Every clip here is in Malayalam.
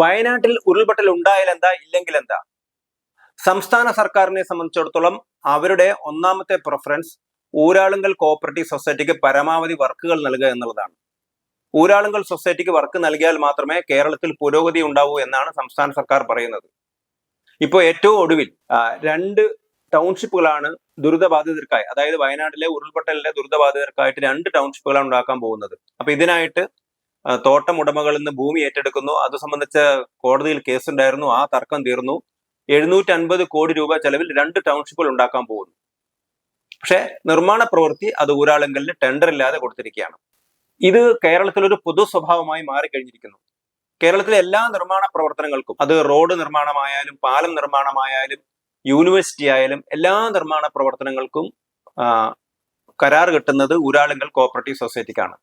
വയനാട്ടിൽ ഉരുൾപൊട്ടൽ ഉണ്ടായാൽ എന്താ? ഇല്ലെങ്കിൽ എന്താ? സംസ്ഥാന സർക്കാരിനെ സംബന്ധിച്ചിടത്തോളം അവരുടെ ഒന്നാമത്തെ പ്രിഫറൻസ് ഊരാളുങ്കൽ കോഓപ്പറേറ്റീവ് സൊസൈറ്റിക്ക് പരമാവധി വർക്കുകൾ നൽകുക എന്നുള്ളതാണ്. ഊരാളുങ്കൽ സൊസൈറ്റിക്ക് വർക്ക് നൽകിയാൽ മാത്രമേ കേരളത്തിൽ പുരോഗതി ഉണ്ടാവൂ എന്നാണ് സംസ്ഥാന സർക്കാർ പറയുന്നത്. ഇപ്പോൾ ഏറ്റവും ഒടുവിൽ രണ്ട് ടൗൺഷിപ്പുകളാണ് ദുരിതബാധിതർക്കായി അതായത് വയനാട്ടിലെ ഉരുൾപൊട്ടലിലെ ദുരിതബാധിതർക്കായിട്ട് രണ്ട് ടൗൺഷിപ്പുകളാണ് ഉണ്ടാക്കാൻ പോകുന്നത്. അപ്പൊ ഇതിനായിട്ട് തോട്ടം ഉടമകളിൽ നിന്ന് ഭൂമി ഏറ്റെടുക്കുന്നു. അത് സംബന്ധിച്ച് കോടതിയിൽ കേസുണ്ടായിരുന്നു. ആ തർക്കം തീർന്നു. എഴുന്നൂറ്റി അൻപത് കോടി രൂപ ചെലവിൽ രണ്ട് ടൗൺഷിപ്പുകൾ ഉണ്ടാക്കാൻ പോകുന്നു. പക്ഷേ നിർമ്മാണ പ്രവൃത്തി അത് ഊരാളുങ്കലിന് ടെൻഡർ ഇല്ലാതെ കൊടുത്തിരിക്കുകയാണ്. ഇത് കേരളത്തിൽ ഒരു പൊതു സ്വഭാവമായി മാറിക്കഴിഞ്ഞിരിക്കുന്നു. കേരളത്തിലെ എല്ലാ നിർമ്മാണ പ്രവർത്തനങ്ങൾക്കും അത് റോഡ് നിർമ്മാണമായാലും പാലം നിർമ്മാണമായാലും യൂണിവേഴ്സിറ്റി ആയാലും എല്ലാ നിർമ്മാണ പ്രവർത്തനങ്ങൾക്കും കരാർ കിട്ടുന്നത് ഊരാളുങ്കൽ കോപ്പറേറ്റീവ് സൊസൈറ്റിക്കാണ്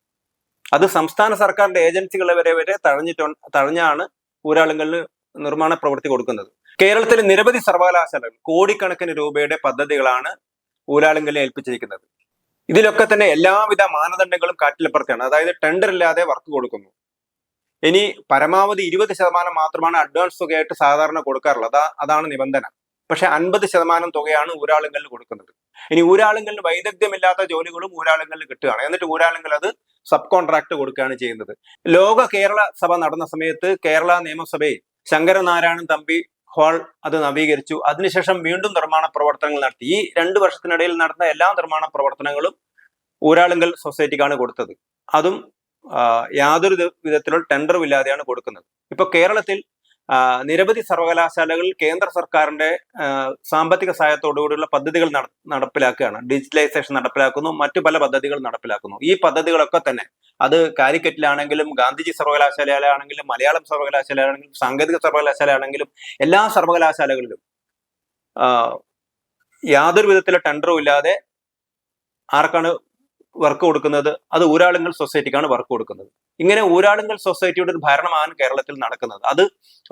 അത് സംസ്ഥാന സർക്കാരിന്റെ ഏജൻസികളെ വരെ വരെ തഴഞ്ഞിട്ട് തഴഞ്ഞാണ് ഊരാളുങ്കലിന് നിർമ്മാണ പ്രവൃത്തി കൊടുക്കുന്നത്. കേരളത്തിലെ നിരവധി സർവകലാശാലകൾ കോടിക്കണക്കിന് രൂപയുടെ പദ്ധതികളാണ് ഊരാളുങ്കലിനെ ഏൽപ്പിച്ചിരിക്കുന്നത്. ഇതിലൊക്കെ തന്നെ എല്ലാവിധ മാനദണ്ഡങ്ങളും കാറ്റിലപ്പുറത്താണ് അതായത് ടെൻഡർ ഇല്ലാതെ വർക്ക് കൊടുക്കുന്നു. ഇനി പരമാവധി ഇരുപത് ശതമാനം മാത്രമാണ് അഡ്വാൻസ് തുകയായിട്ട് സാധാരണ കൊടുക്കാറുള്ളത്. അതാണ് നിബന്ധന. പക്ഷെ അൻപത് ശതമാനം തുകയാണ് ഊരാളുങ്കലിന് കൊടുക്കുന്നത്. ഇനി ഊരാളുങ്കലിന് വൈദഗ്ധ്യമില്ലാത്ത ജോലികളും ഊരാളുങ്കലിന് കിട്ടുകയാണ്. എന്നിട്ട് ഊരാളുങ്കൽ അത് സബ് കോൺട്രാക്ട് കൊടുക്കുകയാണ് ചെയ്യുന്നത്. ലോക കേരള സഭ നടന്ന സമയത്ത് കേരള നിയമസഭയിൽ ശങ്കരനാരായണൻ തമ്പി ഹാൾ അത് നവീകരിച്ചു. അതിനുശേഷം വീണ്ടും നിർമ്മാണ പ്രവർത്തനങ്ങൾ നടത്തി. ഈ രണ്ട് വർഷത്തിനിടയിൽ നടന്ന എല്ലാ നിർമ്മാണ പ്രവർത്തനങ്ങളും ഊരാളുങ്കൽ സൊസൈറ്റിക്കാണ് കൊടുത്തത്. അതും യാതൊരു വിധ- വിധത്തിലുള്ള ടെൻഡറും ഇല്ലാതെയാണ് കൊടുക്കുന്നത്. ഇപ്പൊ കേരളത്തിൽ നിരവധി സർവകലാശാലകൾ കേന്ദ്ര സർക്കാരിന്റെ സാമ്പത്തിക സഹായത്തോടുകൂടിയുള്ള പദ്ധതികൾ നടപ്പിലാക്കുകയാണ്. ഡിജിറ്റലൈസേഷൻ നടപ്പിലാക്കുന്നു മറ്റു പല പദ്ധതികൾ നടപ്പിലാക്കുന്നു. ഈ പദ്ധതികളൊക്കെ തന്നെ അത് കാലിക്കറ്റിലാണെങ്കിലും ഗാന്ധിജി സർവകലാശാലയിലാണെങ്കിലും മലയാളം സർവകലാശാലയാണെങ്കിലും സാങ്കേതിക സർവകലാശാലയാണെങ്കിലും എല്ലാ സർവകലാശാലകളിലും യാതൊരു വിധത്തിലെ ടെൻഡറും ഇല്ലാതെ ആർക്കാണ് വർക്ക് കൊടുക്കുന്നത്? അത് ഊരാളുങ്കൽ സൊസൈറ്റിക്കാണ് വർക്ക് കൊടുക്കുന്നത്. ഇങ്ങനെ ഊരാളുങ്കൽ സൊസൈറ്റിയുടെ ഒരു ഭരണമാണ് കേരളത്തിൽ നടക്കുന്നത്. അത്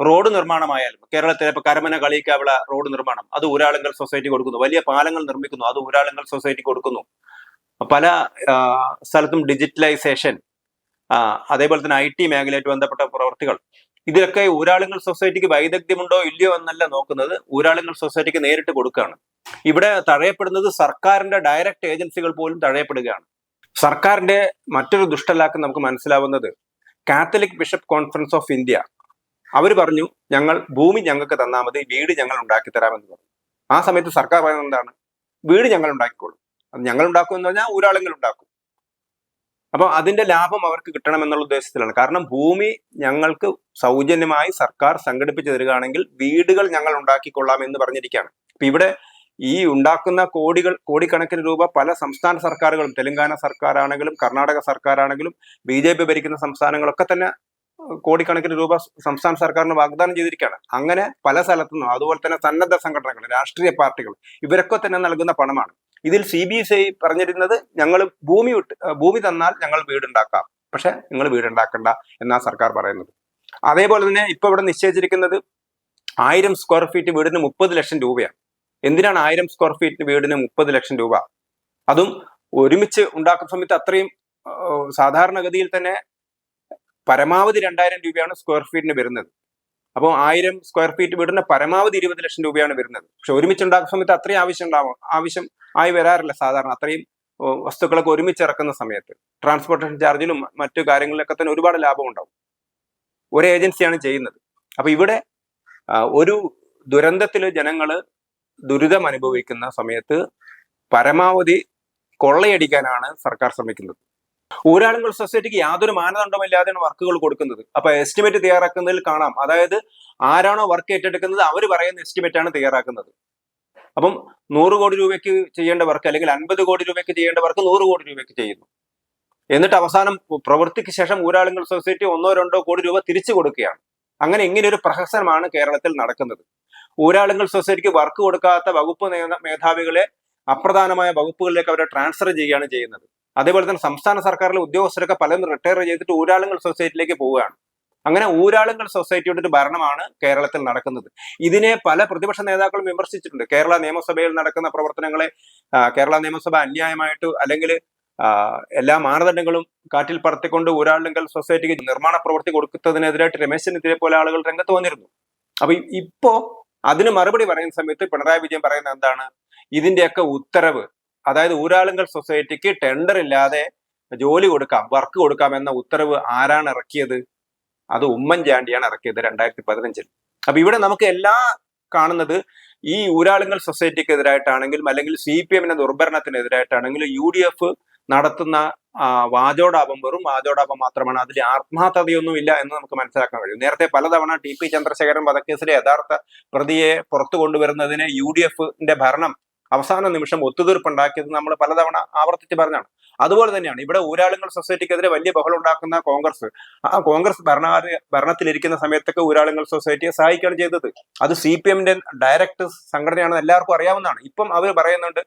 റോഡ് നിർമ്മാണമായാലും കേരളത്തിലെ ഇപ്പൊ കരമന കളിക്കാവിള റോഡ് നിർമ്മാണം അത് ഊരാളുങ്കൽ സൊസൈറ്റി കൊടുക്കുന്നു. വലിയ പാലങ്ങൾ നിർമ്മിക്കുന്നു അത് ഊരാളുങ്കൽ സൊസൈറ്റി കൊടുക്കുന്നു. പല സ്ഥലത്തും ഡിജിറ്റലൈസേഷൻ അതേപോലെ തന്നെ ഐ ടി മേഖലയായിട്ട് ബന്ധപ്പെട്ട പ്രവർത്തികൾ. ഇതിലൊക്കെ ഊരാളുങ്കൽ സൊസൈറ്റിക്ക് വൈദഗ്ധ്യമുണ്ടോ ഇല്ലയോ എന്നല്ല നോക്കുന്നത്. ഊരാളുങ്കൽ സൊസൈറ്റിക്ക് നേരിട്ട് കൊടുക്കുകയാണ്. ഇവിടെ തഴയപ്പെടുന്നത് സർക്കാരിന്റെ ഡയറക്റ്റ് ഏജൻസികൾ പോലും തഴയപ്പെടുകയാണ്. സർക്കാരിന്റെ മറ്റൊരു ദുഷ്ടലാക്ക് നമുക്ക് മനസ്സിലാവുന്നത് Catholic bishop conference of India. അവർ പറഞ്ഞു ഞങ്ങൾ ഭൂമി ഞങ്ങൾക്ക് തന്നാൽ മതി വീട് ഞങ്ങൾ ഉണ്ടാക്കി തരാമെന്ന് പറഞ്ഞു. ആ സമയത്ത് സർക്കാർ പറയുന്നത് എന്താണ്? വീട് ഞങ്ങൾ ഉണ്ടാക്കിക്കോളും. അത് ഞങ്ങൾ ഉണ്ടാക്കും എന്ന് പറഞ്ഞാൽ ഒരാളെങ്കിലും ഉണ്ടാക്കും. അപ്പൊ അതിന്റെ ലാഭം അവർക്ക് കിട്ടണം എന്നുള്ള ഉദ്ദേശത്തിലാണ്. കാരണം ഭൂമി ഞങ്ങൾക്ക് സൗജന്യമായി സർക്കാർ സംഘടിപ്പിച്ചു തരികയാണെങ്കിൽ വീടുകൾ ഞങ്ങൾ ഉണ്ടാക്കിക്കൊള്ളാം എന്ന് പറഞ്ഞിരിക്കുകയാണ്. ഇവിടെ ഈ ഉണ്ടാക്കുന്ന കോടികൾ കോടിക്കണക്കിന് രൂപ പല സംസ്ഥാന സർക്കാരുകളും തെലങ്കാന സർക്കാരാണെങ്കിലും കർണാടക സർക്കാരാണെങ്കിലും ബി ജെ പി ഭരിക്കുന്ന സംസ്ഥാനങ്ങളൊക്കെ തന്നെ കോടിക്കണക്കിന് രൂപ സംസ്ഥാന സർക്കാരിന് വാഗ്ദാനം ചെയ്തിരിക്കുകയാണ്. അങ്ങനെ പല സ്ഥലത്തുനിന്നും അതുപോലെ തന്നെ സന്നദ്ധ സംഘടനകൾ രാഷ്ട്രീയ പാർട്ടികൾ ഇവരൊക്കെ തന്നെ നൽകുന്ന പണമാണ്. ഇതിൽ സി ബി എസ് ഐ പറഞ്ഞിരുന്നത് ഞങ്ങൾ ഭൂമി വിട്ട് ഭൂമി തന്നാൽ ഞങ്ങൾ വീടുണ്ടാക്കാം. പക്ഷെ നിങ്ങൾ വീടുണ്ടാക്കണ്ട എന്നാ സർക്കാർ പറയുന്നത്. അതേപോലെ തന്നെ ഇപ്പൊ ഇവിടെ നിശ്ചയിച്ചിരിക്കുന്നത് ആയിരം സ്ക്വയർ ഫീറ്റ് വീടിന് മുപ്പത് ലക്ഷം രൂപയാണ്. എന്തിനാണ് ആയിരം സ്ക്വയർ ഫീറ്റ് വീടിന് മുപ്പത് ലക്ഷം രൂപ? അതും ഒരുമിച്ച് ഉണ്ടാക്കുന്ന സമയത്ത് അത്രയും സാധാരണഗതിയിൽ തന്നെ പരമാവധി രണ്ടായിരം രൂപയാണ് സ്ക്വയർ ഫീറ്റിന് വരുന്നത്. അപ്പോൾ ആയിരം സ്ക്വയർ ഫീറ്റ് വീടിന് പരമാവധി ഇരുപത് ലക്ഷം രൂപയാണ് വരുന്നത്. പക്ഷെ ഒരുമിച്ച് ഉണ്ടാക്കുന്ന സമയത്ത് അത്രയും ആവശ്യം ഉണ്ടാവും? ആവശ്യം ആയി വരാറില്ല സാധാരണ. അത്രയും വസ്തുക്കളൊക്കെ ഒരുമിച്ച് ഇറക്കുന്ന സമയത്ത് ട്രാൻസ്പോർട്ടേഷൻ ചാർജിലും മറ്റു കാര്യങ്ങളിലൊക്കെ തന്നെ ഒരുപാട് ലാഭം ഉണ്ടാവും. ഒരു ഏജൻസിയാണ് ചെയ്യുന്നത്. അപ്പൊ ഇവിടെ ഒരു ദുരന്തത്തിൽ ജനങ്ങൾ ദുരിതം അനുഭവിക്കുന്ന സമയത്ത് പരമാവധി കൊള്ളയടിക്കാനാണ് സർക്കാർ ശ്രമിക്കുന്നത്. ഊരാളുങ്കൽ സൊസൈറ്റിക്ക് യാതൊരു മാനദണ്ഡമില്ലാതെയാണ് വർക്കുകൾ കൊടുക്കുന്നത്. അപ്പൊ എസ്റ്റിമേറ്റ് തയ്യാറാക്കുന്നതിൽ കാണാം. അതായത് ആരാണോ വർക്ക് ഏറ്റെടുക്കുന്നത് അവർ പറയുന്ന എസ്റ്റിമേറ്റ് ആണ് തയ്യാറാക്കുന്നത്. അപ്പം നൂറ് കോടി രൂപയ്ക്ക് ചെയ്യേണ്ട വർക്ക് അല്ലെങ്കിൽ അൻപത് കോടി രൂപയ്ക്ക് ചെയ്യേണ്ട വർക്ക് നൂറ് കോടി രൂപയ്ക്ക് ചെയ്യുന്നു. എന്നിട്ട് അവസാനം പ്രവൃത്തിക്ക് ശേഷം ഊരാളുങ്കൽ സൊസൈറ്റി ഒന്നോ രണ്ടോ കോടി രൂപ തിരിച്ചു കൊടുക്കുകയാണ്. അങ്ങനെ ഇങ്ങനെ ഒരു പ്രഹസനമാണ് കേരളത്തിൽ നടക്കുന്നത്. ഊരാളുങ്കൽ സൊസൈറ്റിക്ക് വർക്ക് കൊടുക്കാത്ത വകുപ്പ് മേധാവികളെ അപ്രധാനമായ വകുപ്പുകളിലേക്ക് അവരെ ട്രാൻസ്ഫർ ചെയ്യുകയാണ് ചെയ്യുന്നത്. അതേപോലെ തന്നെ സംസ്ഥാന സർക്കാരിലെ ഉദ്യോഗസ്ഥരൊക്കെ പലരും റിട്ടയർ ചെയ്തിട്ട് ഊരാളുങ്കൽ സൊസൈറ്റിയിലേക്ക് പോവുകയാണ്. അങ്ങനെ ഊരാളുങ്കൽ സൊസൈറ്റിയുടെ ഒരു ഭരണമാണ് കേരളത്തിൽ നടക്കുന്നത്. ഇതിനെ പല പ്രതിപക്ഷ നേതാക്കളും വിമർശിച്ചിട്ടുണ്ട്. കേരള നിയമസഭയിൽ നടക്കുന്ന പ്രവർത്തനങ്ങളെ കേരള നിയമസഭ അന്യായമായിട്ട് അല്ലെങ്കിൽ എല്ലാ മാനദണ്ഡങ്ങളും കാറ്റിൽ പറത്തിക്കൊണ്ട് ഊരാളുങ്കൽ സൊസൈറ്റിക്ക് നിർമ്മാണ പ്രവൃത്തി കൊടുക്കുന്നതിനെതിരായിട്ട് രമേശിനെതിരെ പോലെ ആളുകൾ രംഗത്ത് വന്നിരുന്നു. അപ്പൊ ഇപ്പോ അതിന് മറുപടി പറയുന്ന സമയത്ത് പിണറായി വിജയൻ പറയുന്നത് എന്താണ്? ഇതിന്റെയൊക്കെ ഉത്തരവ്. അതായത് ഊരാളുങ്കൽ സൊസൈറ്റിക്ക് ടെൻഡർ ഇല്ലാതെ ജോലി കൊടുക്കാം വർക്ക് കൊടുക്കാം എന്ന ഉത്തരവ് ആരാണ് ഇറക്കിയത്? അത് ഉമ്മൻചാണ്ടിയാണ് ഇറക്കിയത് രണ്ടായിരത്തി പതിനഞ്ചിൽ അപ്പൊ ഇവിടെ നമുക്ക് എല്ലാ കാണുന്നത് ഈ ഊരാളുങ്കൽ സൊസൈറ്റിക്ക് എതിരായിട്ടാണെങ്കിലും അല്ലെങ്കിൽ സി പി എമ്മിന്റെ ദുർഭരണത്തിനെതിരായിട്ടാണെങ്കിലും യു ഡി എഫ് നടത്തുന്ന വാചോടാപം വെറും വാചോടാപം മാത്രമാണ്. അതിൽ ആത്മാർത്ഥതയൊന്നും ഇല്ല എന്ന് നമുക്ക് മനസ്സിലാക്കാൻ കഴിയും. നേരത്തെ പലതവണ ടി പി ചന്ദ്രശേഖരൻ വധക്കേസിലെ യഥാർത്ഥ പ്രതിയെ പുറത്തു കൊണ്ടുവരുന്നതിന് യു ഡി എഫിന്റെ ഭരണം അവസാന നിമിഷം ഒത്തുതീർപ്പുണ്ടാക്കിയത് നമ്മൾ പലതവണ ആവർത്തിച്ച് പറഞ്ഞാണ്. അതുപോലെ തന്നെയാണ് ഇവിടെ ഊരാളുങ്ങൾ സൊസൈറ്റിക്കെതിരെ വലിയ ബഹളം ഉണ്ടാക്കുന്ന കോൺഗ്രസ്. ആ കോൺഗ്രസ് ഭരണ ഭരണത്തിലിരിക്കുന്ന സമയത്തൊക്കെ ഊരാളുങ്ങൾ സൊസൈറ്റിയെ സഹായിക്കുകയാണ് ചെയ്തത്. അത് സി പി എമ്മിന്റെ ഡയറക്ട് സംഘടനയാണെന്ന് എല്ലാവർക്കും അറിയാവുന്നതാണ്. ഇപ്പം അവർ പറയുന്നുണ്ട്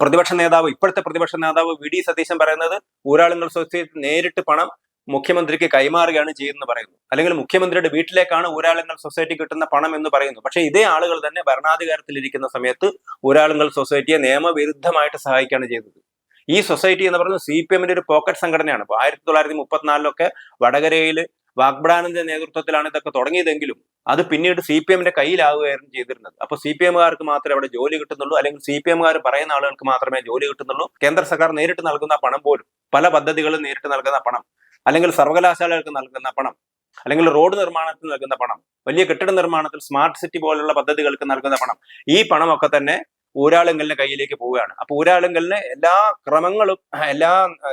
പ്രതിപക്ഷ നേതാവ് ഇപ്പോഴത്തെ പ്രതിപക്ഷ നേതാവ് വി ഡി സതീശൻ പറയുന്നത് ഊരാളുങ്കൽ സൊസൈറ്റി നേരിട്ട് പണം മുഖ്യമന്ത്രിക്ക് കൈമാറുകയാണ് ചെയ്യുന്നത് പറയുന്നു. അല്ലെങ്കിൽ മുഖ്യമന്ത്രിയുടെ വീട്ടിലേക്കാണ് ഊരാളുങ്കൽ സൊസൈറ്റി കിട്ടുന്ന പണം എന്ന് പറയുന്നു. പക്ഷേ ഇതേ ആളുകൾ തന്നെ ഭരണാധികാരത്തിലിരിക്കുന്ന സമയത്ത് ഊരാളുങ്കൽ സൊസൈറ്റിയെ നിയമവിരുദ്ധമായിട്ട് സഹായിക്കുകയാണ് ചെയ്തത്. ഈ സൊസൈറ്റി എന്ന് പറയുന്നത് സി പി എമ്മിന്റെ ഒരു പോക്കറ്റ് സംഘടനയാണ്. ആയിരത്തി തൊള്ളായിരത്തി മുപ്പത്തിനാലിലൊക്കെ വടകരയിൽ വാഗ്ബാനന്റെ നേതൃത്വത്തിലാണ് ഇതൊക്കെ തുടങ്ങിയതെങ്കിലും അത് പിന്നീട് സി പി എമ്മിന്റെ കയ്യിലാവുകയായിരുന്നു ചെയ്തിരുന്നത്. അപ്പൊ സി പി എമ്മുകാർക്ക് മാത്രമേ അവിടെ ജോലി കിട്ടുന്നുള്ളൂ അല്ലെങ്കിൽ സി പി എമ്മുകാർ പറയുന്ന ആളുകൾക്ക് മാത്രമേ ജോലി കിട്ടുന്നുള്ളൂ. കേന്ദ്ര സർക്കാർ നേരിട്ട് നൽകുന്ന പണം പോലും പല പദ്ധതികളും നേരിട്ട് നൽകുന്ന പണം അല്ലെങ്കിൽ സർവകലാശാലകൾക്ക് നൽകുന്ന പണം അല്ലെങ്കിൽ റോഡ് നിർമ്മാണത്തിന് നൽകുന്ന പണം വലിയ കെട്ടിട നിർമ്മാണത്തിൽ സ്മാർട്ട് സിറ്റി പോലുള്ള പദ്ധതികൾക്ക് നൽകുന്ന പണം ഈ പണമൊക്കെ തന്നെ ഊരാളുങ്കലിന്റെ കയ്യിലേക്ക് പോവുകയാണ്. അപ്പൊ ഊരാളുങ്കലിന് എല്ലാ ക്രമങ്ങളും എല്ലാ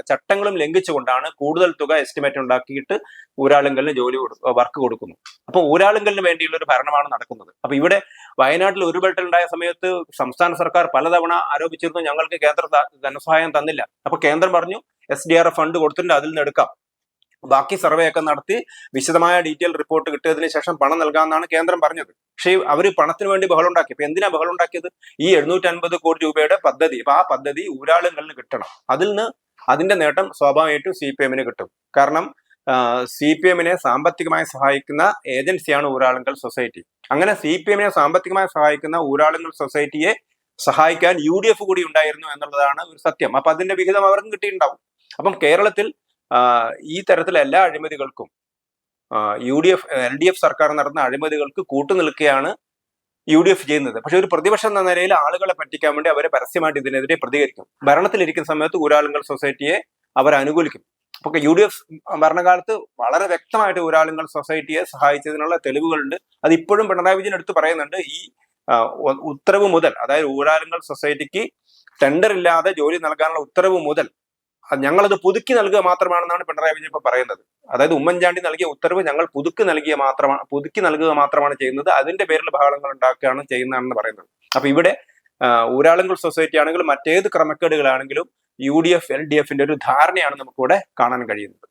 ചട്ടങ്ങളും ലംഘിച്ചുകൊണ്ടാണ് കൂടുതൽ തുക എസ്റ്റിമേറ്റ് ഉണ്ടാക്കിയിട്ട് ഊരാളുങ്കലിന് ജോലി വർക്ക് കൊടുക്കുന്നു അപ്പൊ ഊരാളുങ്കലിന് വേണ്ടിയുള്ള ഒരു ഭരണമാണ് നടക്കുന്നത്. അപ്പൊ ഇവിടെ വയനാട്ടിൽ ഉരുൾപൊട്ടൽ ഉണ്ടായ സമയത്ത് സംസ്ഥാന സർക്കാർ പലതവണ ആരോപിച്ചിരുന്നു ഞങ്ങൾക്ക് കേന്ദ്ര ധനസഹായം തന്നില്ല. അപ്പൊ കേന്ദ്രം പറഞ്ഞു S D R F fund കൊടുത്തിട്ടുണ്ട് അതിൽ നിന്ന് എടുക്കാം. ബാക്കി സർവേ ഒക്കെ നടത്തി വിശദമായ ഡീറ്റെയിൽ റിപ്പോർട്ട് കിട്ടിയതിന് ശേഷം പണം നൽകാമെന്നാണ് കേന്ദ്രം പറഞ്ഞത്. പക്ഷേ അവർ പണത്തിന് വേണ്ടി ബഹളം ഉണ്ടാക്കി. അപ്പൊ എന്തിനാ ബഹളം ഉണ്ടാക്കിയത്? ഈ എഴുന്നൂറ്റി അൻപത് കോടി രൂപയുടെ പദ്ധതി അപ്പൊ ആ പദ്ധതി ഊരാളുകളിൽ കിട്ടണം. അതിൽ നിന്ന് അതിന്റെ നേട്ടം സ്വാഭാവികമായിട്ടും സി പി എമ്മിന് കിട്ടും. കാരണം സി പി എമ്മിനെ സാമ്പത്തികമായി സഹായിക്കുന്ന ഏജൻസിയാണ് ഊരാളുങ്കൽ സൊസൈറ്റി. അങ്ങനെ സി പി എമ്മിനെ സാമ്പത്തികമായി സഹായിക്കുന്ന ഊരാളുങ്കൽ സൊസൈറ്റിയെ സഹായിക്കാൻ യു ഡി എഫ് കൂടി ഉണ്ടായിരുന്നു എന്നുള്ളതാണ് ഒരു സത്യം. അപ്പൊ അതിന്റെ വിഹിതം അവർക്കും കിട്ടിയിട്ടുണ്ടാവും. അപ്പം കേരളത്തിൽ ഈ തരത്തിൽ എല്ലാ അഴിമതികൾക്കും U D F L D F സർക്കാർ നടന്ന അഴിമതികൾക്ക് കൂട്ടുനിൽക്കുകയാണ് യു ഡി എഫ് ചെയ്യുന്നത്. പക്ഷെ ഒരു പ്രതിപക്ഷം എന്ന നിലയിൽ ആളുകളെ പറ്റിക്കാൻ വേണ്ടി അവരെ പരസ്യമായിട്ട് ഇതിനെതിരെ പ്രതികരിക്കും. ഭരണത്തിലിരിക്കുന്ന സമയത്ത് ഊരാളുങ്കൽ സൊസൈറ്റിയെ അവർ അനുകൂലിക്കും. അപ്പൊ യു ഡി എഫ് ഭരണകാലത്ത് വളരെ വ്യക്തമായിട്ട് ഊരാളുങ്കൽ സൊസൈറ്റിയെ സഹായിച്ചതിനുള്ള തെളിവുകളുണ്ട്. അത് ഇപ്പോഴും പിണറായി വിജയൻ എടുത്ത് പറയുന്നുണ്ട് ഈ ഉത്തരവ് മുതൽ അതായത് ഊരാളുങ്കൽ സൊസൈറ്റിക്ക് ടെൻഡർ ഇല്ലാതെ ജോലി നൽകാനുള്ള ഉത്തരവ് മുതൽ ഞങ്ങളത് പുതുക്കി നൽകുക മാത്രമാണെന്നാണ് പിണറായി വിജയൻ ഇപ്പൊ പറയുന്നത്. അതായത് ഉമ്മൻചാണ്ടി നൽകിയ ഉത്തരവ് ഞങ്ങൾ പുതുക്കി നൽകിയ മാത്രമാണ് പുതുക്കി നൽകുക മാത്രമാണ് ചെയ്യുന്നത്. അതിന്റെ പേരിൽ ബഹളങ്ങൾ ഉണ്ടാക്കുകയാണ് ചെയ്യുന്നതാണെന്ന് പറയുന്നത്. അപ്പൊ ഇവിടെ ഊരാളുങ്കൽ സൊസൈറ്റി ആണെങ്കിലും മറ്റേത് ക്രമക്കേടുകളാണെങ്കിലും U D F L D എഫിന്റെ ഒരു ധാരണയാണ് നമുക്കിവിടെ കാണാൻ കഴിയുന്നത്.